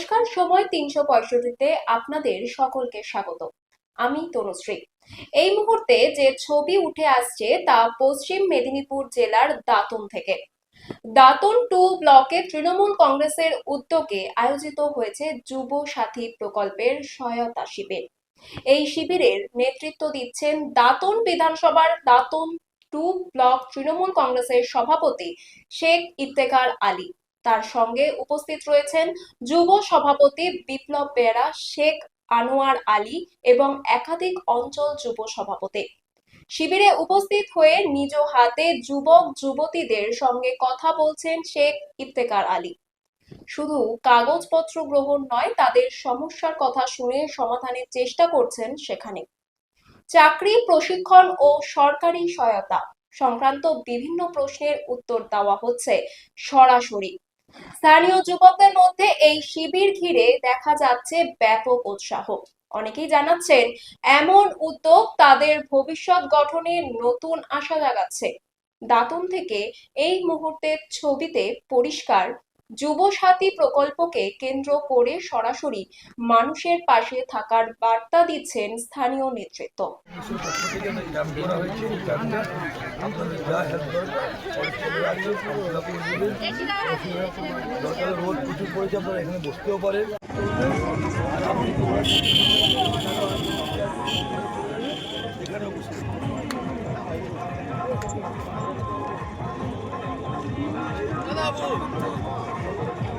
নমস্কার, সময় তিনশো পঁয়ষট্টিতে আপনাদের সকলকে স্বাগত। আমি তনুশ্রী। এই মুহূর্তে যে ছবি উঠে আসছে তা পশ্চিম মেদিনীপুর জেলার দাঁতন থেকে। দাঁতন টু ব্লকে তৃণমূল কংগ্রেসের উদ্যোগে আয়োজিত হয়েছে যুব সাথী প্রকল্পের সহায়তা শিবির। এই শিবিরের নেতৃত্ব দিচ্ছেন দাতন বিধানসভার দাতন টু ব্লক তৃণমূল কংগ্রেসের সভাপতি শেখ ইফতেখার আলী। তার সঙ্গে উপস্থিত রয়েছেন যুব সভাপতি বিপ্লব বেরা, শেখ আনোয়ার আলী এবং একাধিক অঞ্চল যুব সভাপতি। শিবিরে উপস্থিত হয়ে নিজ হাতে যুবক যুবতীদের সঙ্গে কথা বলছেন শেখ ইফতেকার আলী। শুধু কাগজপত্র গ্রহণ নয়, তাদের সমস্যার কথা শুনে সমাধানের চেষ্টা করছেন সেখানে। চাকরি, প্রশিক্ষণ ও সরকারি সহায়তা সংক্রান্ত বিভিন্ন প্রশ্নের উত্তর দেওয়া হচ্ছে সরাসরি। স্থানীয় যুবকদের মধ্যে এই শিবির ঘিরে দেখা যাচ্ছে ব্যাপক উৎসাহ। অনেকেই জানাচ্ছেন, এমন উদ্যোগ তাদের ভবিষ্যৎ গঠনে নতুন আশা জাগাচ্ছে। দাতন থেকে এই মুহূর্তের ছবিতে পরিষ্কার যুব সাথী প্রকল্পকে কেন্দ্র করে সরাসরি মানুষের পাশে থাকার বার্তা দিচ্ছেন স্থানীয় নেতৃত্ব।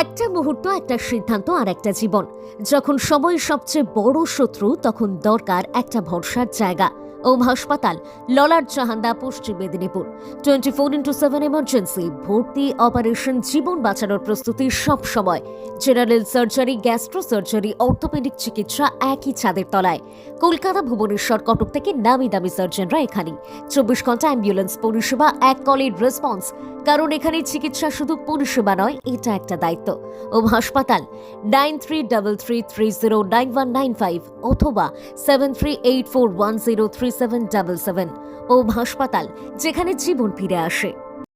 একটা মুহূর্ত, একটা সিদ্ধান্ত আর একটা জীবন। যখন সময়ের সবচেয়ে বড় শত্রু, তখন দরকার একটা ভরসার জায়গা। ওম হাসপাতাল ললার চাহান্দা Paschim Medinipur. Twenty four into seven emergency ভর্তি অপারেশন জীবন বাঁচানোর প্রস্তুতি সব সময়। General surgery gastro surgery orthopaedic চিকিৎসা একই ছাদের তলায়। কলকাতা, ভুবনেশ্বর, কটক থেকে নামি দামি সার্জনরা এখানে চব্বিশ ঘণ্টা অ্যাম্বুলেন্স পরিষেবা, এক কলের রেসপন্স কারণ এখানে চিকিৎসা শুধু পরিষেবা নয়, এটা একটা দায়িত্ব। ও হাসপাতাল nine three double three three zero nine one nine five অথবা seven three eight four one zero three seven double seven ও হাসপাতাল, যেখানে জীবন ফিরে আসে।